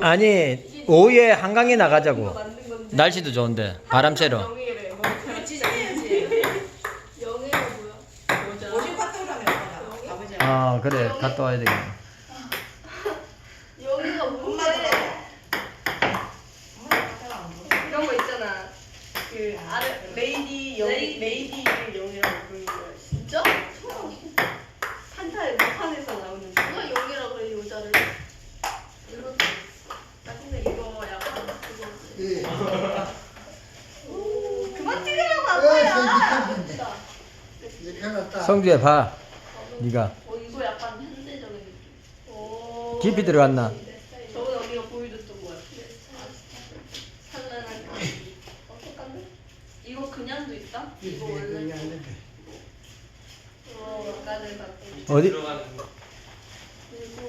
아니 오후에 한강에 나가자고. 날씨도 좋은데 바람 쐬러. 아 그래 갔다 와야 되겠네. 뭔데? 이런 거 있잖아. 그 레이디 영 레이디. 레이디를 영예라고 부르는 거야. 진짜? 판타의 무판에서 나오는 거. 누가 영예라 그래 여자를? 이것도 있어. 나 근데 이거 약간 오, 그만 찍으라고. 이렇게 해놨다. 성주야 봐. 네가 어 이거 약간 현대적인 느낌. 오. 깊이 들어갔나? 저번에 언니가 보여줬던 거야. 산란한 그 어떡한데? 이거 그냥도 있다? 이거 원래 어 어디 그리고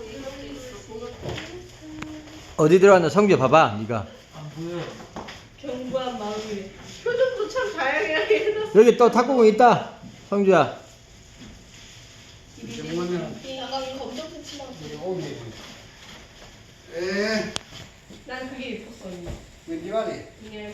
이것도 있어. 그것도 어디 들어갔나 성주야 봐봐. 네가 견고한 마음이 표정도 참 다양하게 해놨어. 여기 또 탁구공 있다. 성주야. 약간 검정 패치만. 에, 난 그게 있었어. 언니. 왠지 말이. 이게